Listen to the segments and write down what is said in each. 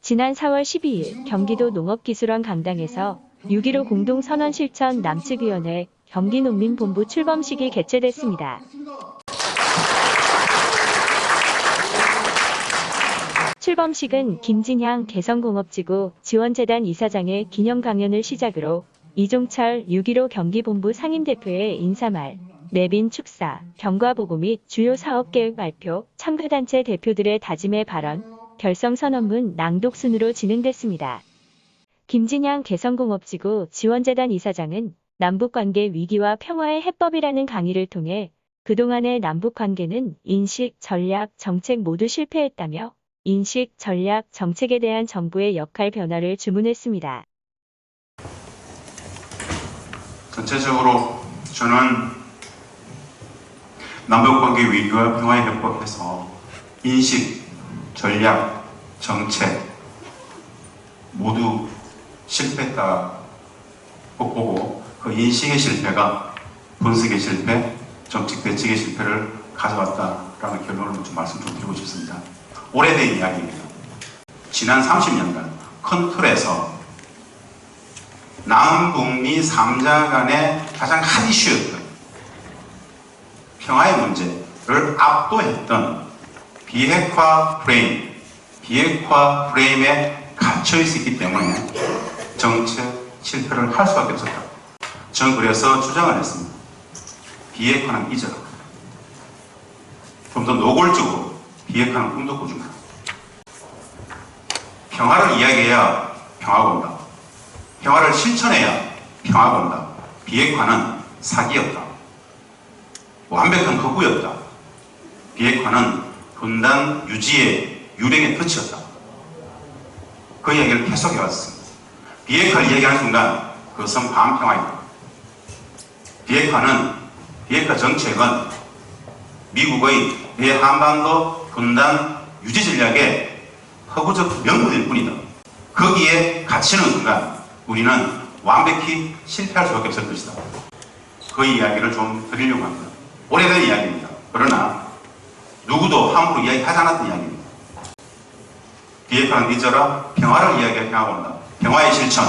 지난 4월 12일 경기도 농업기술원 강당에서 6.15 공동선언 실천 남측위원회 경기농민본부 출범식이 개최됐습니다. 출범식은 김진향 개성공업지구 지원재단 이사장의 기념 강연을 시작으로 이종철 6.15 경기본부 상임대표의 인사말, 내빈 축사, 경과보고 및 주요 사업계획 발표, 참가단체 대표들의 다짐의 발언, 결성선언문 낭독 순으로 진행됐습니다. 김진양 개성공업지구 지원재단 이사장은 남북관계 위기와 평화의 해법이라는 강의를 통해 그동안의 남북관계는 인식, 전략, 정책 모두 실패했다며 인식, 전략, 정책에 대한 정부의 역할 변화를 주문했습니다. 전체적으로 저는 남북관계 위기와 평화에 협법해서 인식, 전략, 정책 모두 실패했다고 보고 그 인식의 실패가 분석의 실패, 정책 대책의 실패를 가져왔다라는 결론을 좀 말씀 좀 드리고 싶습니다. 오래된 이야기입니다. 지난 30년간 큰 틀에서 남북미 3자 간의 가장 큰 이슈였던 평화의 문제를 압도했던 비핵화 프레임, 비핵화 프레임에 갇혀 있었기 때문에 정책 실패를 할 수밖에 없었다. 저는 그래서 주장을 했습니다. 비핵화는 잊어라. 좀 더 노골적으로 비핵화는 꿈도 꾸지 마라. 평화를 이야기해야 평화가 온다. 평화를 실천해야 평화가 온다. 비핵화는 사기였다. 완벽한 거부였다. 비핵화는 분단 유지의 유령의 끝이었다. 그 이야기를 계속 해 왔습니다. 비핵화를 이야기하는 순간 그것은 반평화이다. 비핵화는 비핵화 정책은 미국의 대한반도 분단 유지 전략의 허구적 명분일 뿐이다. 거기에 갇히는 순간 우리는 완벽히 실패할 수밖에 없을 것이다. 그 이야기를 좀 드리려고 합니다. 오래된 이야기입니다. 그러나 누구도 함부로 이야기하지 않았던 이야기입니다. 비핵화는 잊어라 평화를 이야기할 평화가 온다. 평화의 실천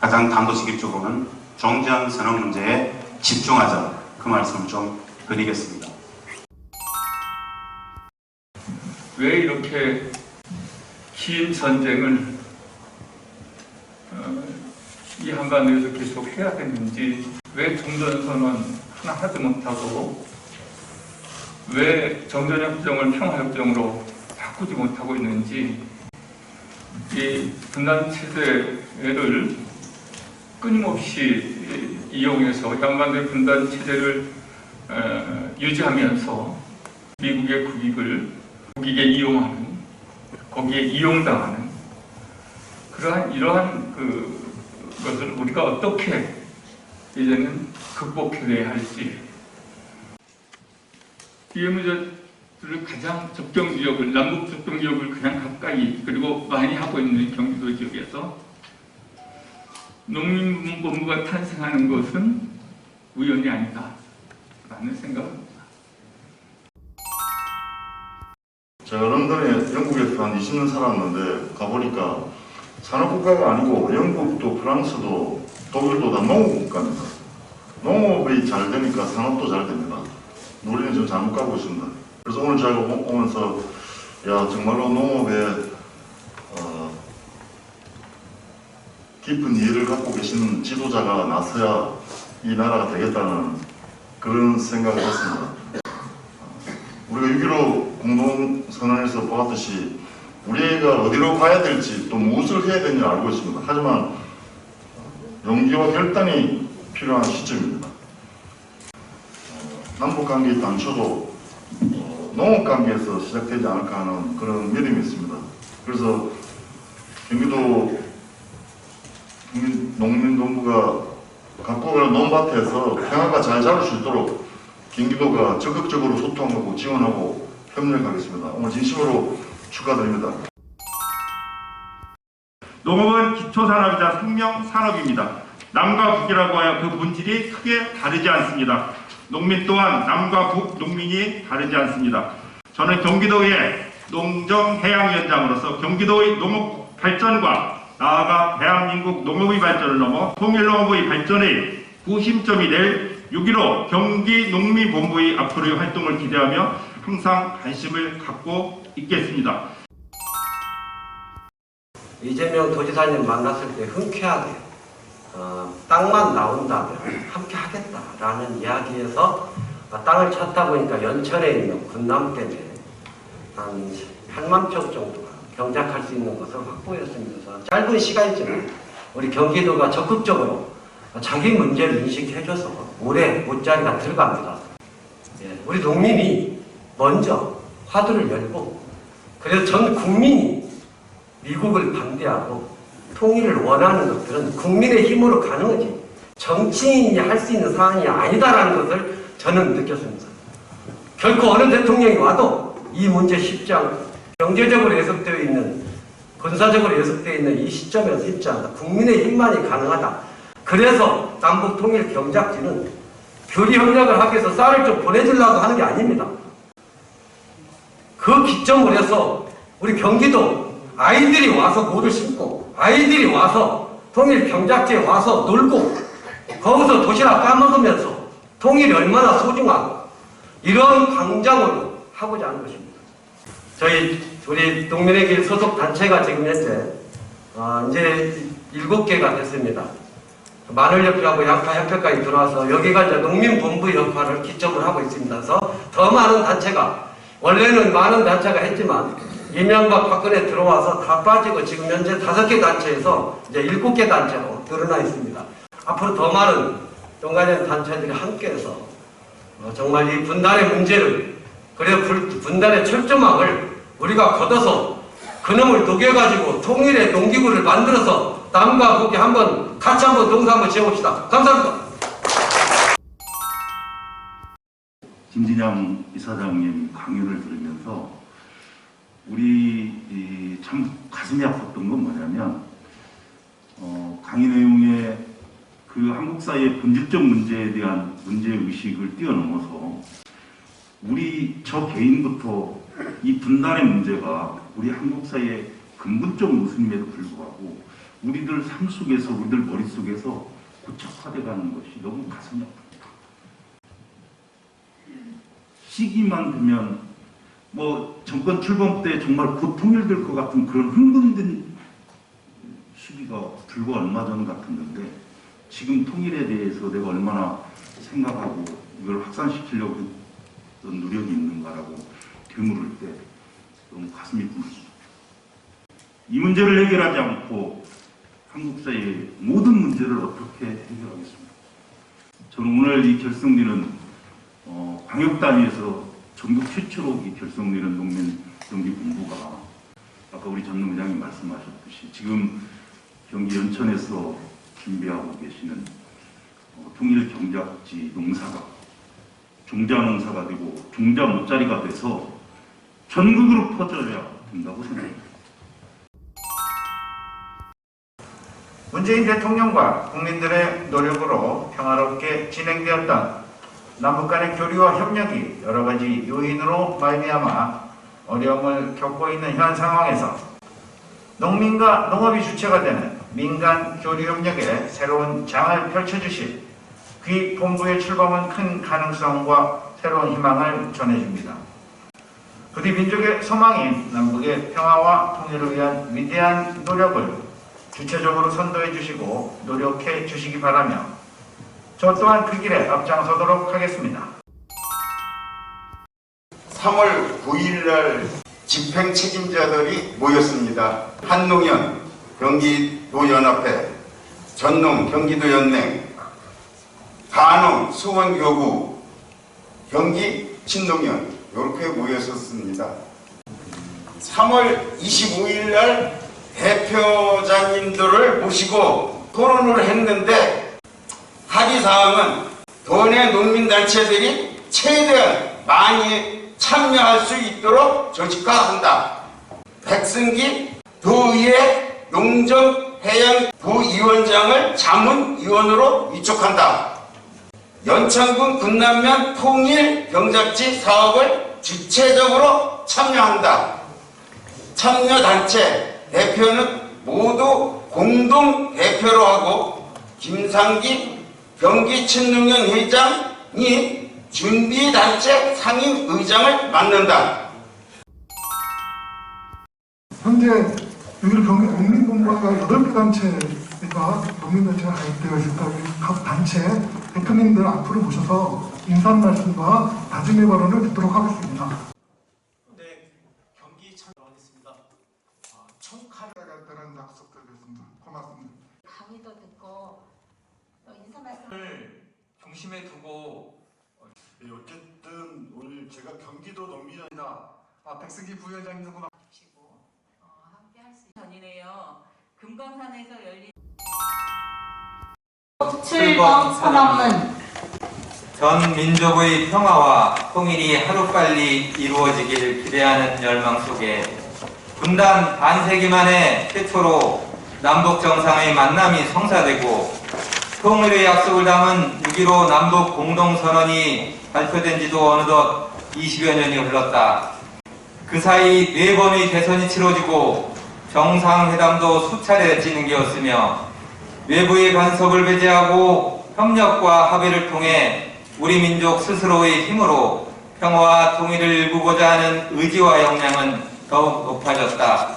가장 단도직입적으로는 종전 선언 문제에 집중하자 그 말씀을 좀 드리겠습니다. 왜 이렇게 긴 전쟁을 어, 이 한반도에서 계속 해야 되는지, 왜 종전선언 하나 하지 못하고, 왜 정전협정을 평화협정으로 바꾸지 못하고 있는지, 이 분단 체제를 끊임없이 이용해서 한반도의 분단 체제를 어, 유지하면서 미국의 국익을 국익에 이용하는 거기에 이용당하는 그러한 이러한 그 것을 우리가 어떻게 이제는 극복해내야 할지 이 문제들을 가장 접경 지역을 남북 접경 지역을 가장 가까이 그리고 많이 하고 있는 경기도 지역에서 농민본부가 탄생하는 것은 우연이 아니다라는 생각입니다. 제가 런던에 영국에서 한 20년 살았는데 가보니까 산업국가가 아니고 영국도 프랑스도 독일도 다 농업 국가입니다. 농업이 잘 되니까 산업도 잘 됩니다. 우리는 좀 잘못 가고 있습니다. 그래서 오늘 제가 오- 오면서 야 정말로 농업에 어, 깊은 이해를 갖고 계신 지도자가 나서야 이 나라가 되겠다는 그런 생각을 했습니다. 우리가 6.15 공동선언에서 보았듯이 우리가 어디로 가야 될지 또 무엇을 해야 되는지 알고 있습니다. 하지만 용기와 결단이 필요한 시점입니다. 어, 남북관계 단초도 어, 농업관계에서 시작되지 않을까 하는 그런 믿음이 있습니다. 그래서 경기도 농민동부가 가는 논밭에서 평화가 잘 자랄 수 있도록 경기도가 적극적으로 소통하고 지원하고 협력하겠습니다. 오늘 진심으로 축하드립니다. 농업은 기초산업이자 생명산업입니다. 남과 북이라고 하여 그 본질이 크게 다르지 않습니다. 농민 또한 남과 북 농민이 다르지 않습니다. 저는 경기도의 농정해양위원장으로서 경기도의 농업 발전과 나아가 대한민국 농업의 발전을 넘어 통일농업의 발전의 구심점이 될 6.15 경기농민본부의 앞으로의 활동을 기대하며 항상 관심을 갖고 있겠습니다. 이재명 도지사님 만났을 때 흔쾌하게 어, 땅만 나온다면 함께 하겠다라는 이야기에서 어, 땅을 찾다 보니까 연천에 있는 군남댐에 한 8만 평 정도가 경작할 수 있는 것을. 그래서 짧은 시간이지만 우리 경기도가 적극적으로 자기 문제를 인식해줘서 올해 못자리가 들어갑니다. 예, 우리 농민이 먼저 화두를 열고 그래서 전 국민이 미국을 반대하고 통일을 원하는 것들은 국민의 힘으로 가는 거지 정치인이 할 수 있는 사안이 아니다라는 것을 저는 느꼈습니다. 결코 어느 대통령이 와도 이 문제 쉽지 않고 경제적으로 예속되어 있는 군사적으로 예속되어 있는 이 시점에서 쉽지 않다. 국민의 힘만이 가능하다. 그래서 남북 통일 경작지는 교리 협력을 하기 위해서 쌀을 좀 보내주려고 하는 게 아닙니다. 그 기점으로 해서 우리 경기도 아이들이 와서 모를 심고 아이들이 와서 통일 경작지에 와서 놀고 거기서 도시락 까먹으면서 통일이 얼마나 소중하고 이런 광장으로 하고자 하는 것입니다. 저희 우리 동민의 길 소속 단체가 지금 현재 어, 이제 일곱 개가 됐습니다. 마늘협회하고 약파협회까지 들어와서 여기가 이제 농민본부 역할을 기점으로 하고 있습니다. 그래서 더 많은 단체가 원래는 많은 단체가 했지만 이명박 박근혜 들어와서 다 빠지고 지금 현재 다섯 개 단체에서 이제 일곱 개 단체로 늘어나 있습니다. 앞으로 더 많은 동관련 단체들이 함께해서 어, 정말 이 분단의 문제를 그래 불- 분단의 철조망을 우리가 걷어서 그놈을 녹여가지고 통일의 농기구를 만들어서 남과 북이 한번 같이 한번 동사 한번 지어봅시다. 감사합니다. 김진양 이사장님 강연을 들으면서 우리 이참 가슴이 아팠던 건 뭐냐면 어, 강의 내용에 그 한국 사회의 본질적 문제에 대한 문제 의식을 뛰어넘어서 우리 저 개인부터 이 분단의 문제가 우리 한국 사회의 근본적 모습임에도 불구하고 우리들 삶 속에서 우리들 머릿속에서 고착화돼 가는 것이 너무 가슴이 아픕니다. 시기만 되면 뭐 정권 출범 때 정말 곧 통일될 것 같은 그런 흥분된 시기가 불과 얼마 전 같았는데 지금 통일에 대해서 내가 얼마나 생각하고 이걸 확산시키려고 했던 노력이 있는가라고 되물을 때 너무 가슴이 붓습니다. 이 문제를 해결하지 않고 한국 사회의 모든 문제를 어떻게 해결하겠습니까? 저는 오늘 이 결성되는 어, 광역 단위에서 전국 최초로 이 결성되는 농민 경기 본부가 아까 우리 전 의장님 말씀하셨듯이 지금 경기 연천에서 준비하고 계시는 어, 통일 경작지 농사가 종자 농사가 되고 종자 못자리가 돼서 전국으로 퍼져야 된다고 생각합니다. 문재인 대통령과 국민들의 노력으로 평화롭게 진행되었던 남북 간의 교류와 협력이 여러 가지 요인으로 말미암아 어려움을 겪고 있는 현 상황에서 농민과 농업이 주체가 되는 민간 교류 협력에 새로운 장을 펼쳐주실 귀 본부의 출범은 큰 가능성과 새로운 희망을 전해줍니다. 부디 민족의 소망인 남북의 평화와 통일을 위한 위대한 노력을 주체적으로 선도해 주시고 노력해 주시기 바라며 저 또한 그 길에 앞장서도록 하겠습니다. 3월 9일 날 집행 책임자들이 모였습니다. 한농연 경기도연합회, 전농 경기도연맹, 가농 수원교구, 경기 친농연 이렇게 모였었습니다. 3월 25일 날 대표자님들을 모시고 토론을 했는데 합의 사항은 도내 농민단체들이 최대한 많이 참여할 수 있도록 조직화한다. 백승기 도의회 농정해양 부위원장을 자문위원으로 위촉한다. 연천군 군남면 통일 병작지 사업을 주체적으로 참여한다. 참여단체 대표는 모두 공동 대표로 하고 김상기 경기친농연 회장이 준비단체 상임 의장을 맡는다. 현재 여기를 경기 농민본부가 8개 단체가 농민단체가 가입되어 있습니다. 각 단체 대표님들 앞으로 모셔서 인사 말씀과 다짐의 발언을 듣도록 하겠습니다. 네, 경기 참여하겠습니다. 아, 총칼 따른 약속드리겠습니다. 고맙습니다. 강의도 듣고 또 말씀 중심에 두고 예, 어쨌든 오늘 제가 경기도 농민이다. 아, 백승기 부위원장님도 고맙습니다. 주시고 어, 함께 할 수 있는 전이네요. 금강산에서 열린 7번 선언문 전 민족의 평화와 통일이 하루빨리 이루어지길 기대하는 열망 속에 분단 반세기 만에 최초로 남북 정상의 만남이 성사되고 통일의 약속을 담은 6.15 남북 공동선언이 발표된 지도 어느덧 20여 년이 흘렀다. 그 사이 네 번의 대선이 치러지고 정상회담도 수차례 진행되었으며 외부의 간섭을 배제하고 협력과 합의를 통해 우리 민족 스스로의 힘으로 평화와 통일을 이루고자 하는 의지와 역량은 더욱 높아졌다.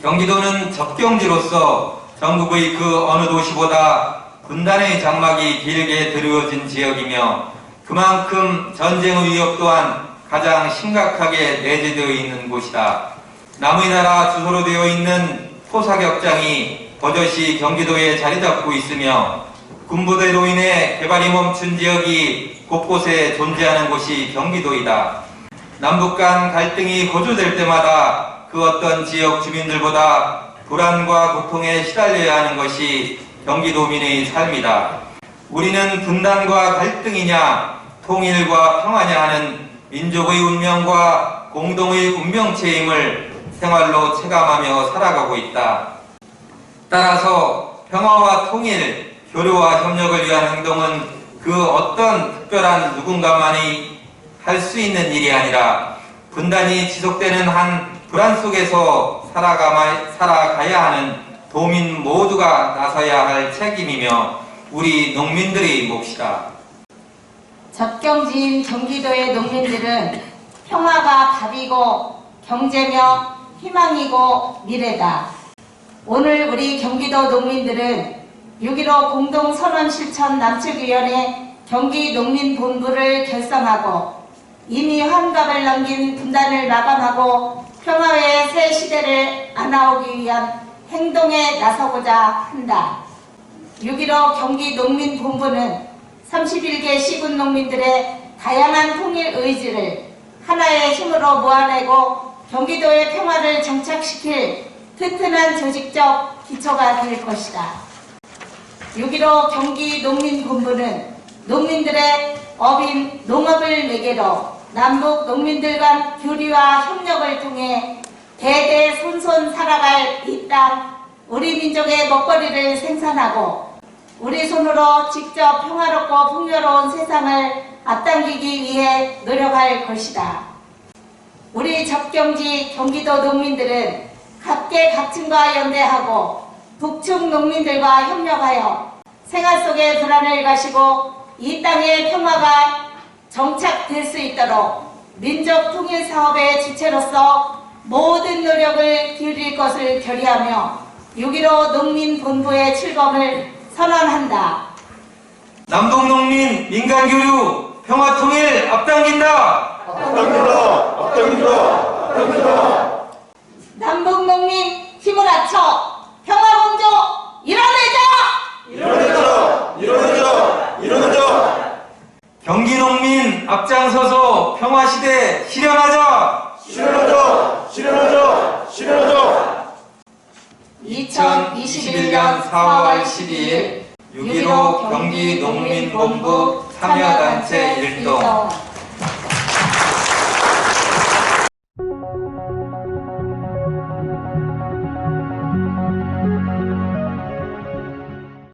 경기도는 접경지로서 전국의 그 어느 도시보다 분단의 장막이 길게 드리워진 지역이며 그만큼 전쟁의 위협 또한 가장 심각하게 내재되어 있는 곳이다. 남의 나라 주소로 되어 있는 토사격장이 버젓이 경기도에 자리 잡고 있으며 군부대로 인해 개발이 멈춘 지역이 곳곳에 존재하는 곳이 경기도이다. 남북 간 갈등이 고조될 때마다 그 어떤 지역 주민들보다 불안과 고통에 시달려야 하는 것이 경기도민의 삶이다. 우리는 분단과 갈등이냐 통일과 평화냐 하는 민족의 운명과 공동의 운명체임을 생활로 체감하며 살아가고 있다. 따라서 평화와 통일, 교류와 협력을 위한 행동은 그 어떤 특별한 누군가만이 할 수 있는 일이 아니라 분단이 지속되는 한 불안 속에서 살아가, 살아가야 하는 도민 모두가 나서야 할 책임이며 우리 농민들의 몫이다. 접경지인 경기도의 농민들은 평화가 밥이고 경제며 희망이고 미래다. 오늘 우리 경기도 농민들은 6.15 공동선언 실천 남측위원회 경기농민본부를 결성하고 이미 환갑을 넘긴 분단을 마감하고 평화의 새 시대를 안아오기 위한 행동에 나서고자 한다. 6.15 경기농민본부는 31개 시군 농민들의 다양한 통일 의지를 하나의 힘으로 모아내고 경기도의 평화를 정착시킬 튼튼한 조직적 기초가 될 것이다. 6.15 경기농민본부는 농민들의 업인 농업을 매개로 남북 농민들 간 교류와 협력을 통해 대대손손 살아갈 이 땅, 우리 민족의 먹거리를 생산하고 우리 손으로 직접 평화롭고 풍요로운 세상을 앞당기기 위해 노력할 것이다. 우리 접경지 경기도 농민들은 각계각층과 연대하고 북측 농민들과 협력하여 생활 속의 불안을 가시고 이 땅의 평화가 정착될 수 있도록 민족 통일 사업의 주체로서 모든 노력을 기울일 것을 결의하며 6.15 농민본부의 출범을 선언한다. 남북농민 민간교류 평화통일 앞당긴다. 남북 농민 힘을 합쳐 평화공조 이뤄내자! 경기농민 앞장서서 평화시대 실현하자. 2021년 4월 12일 6.15 경기 농민본부 참여단체 일동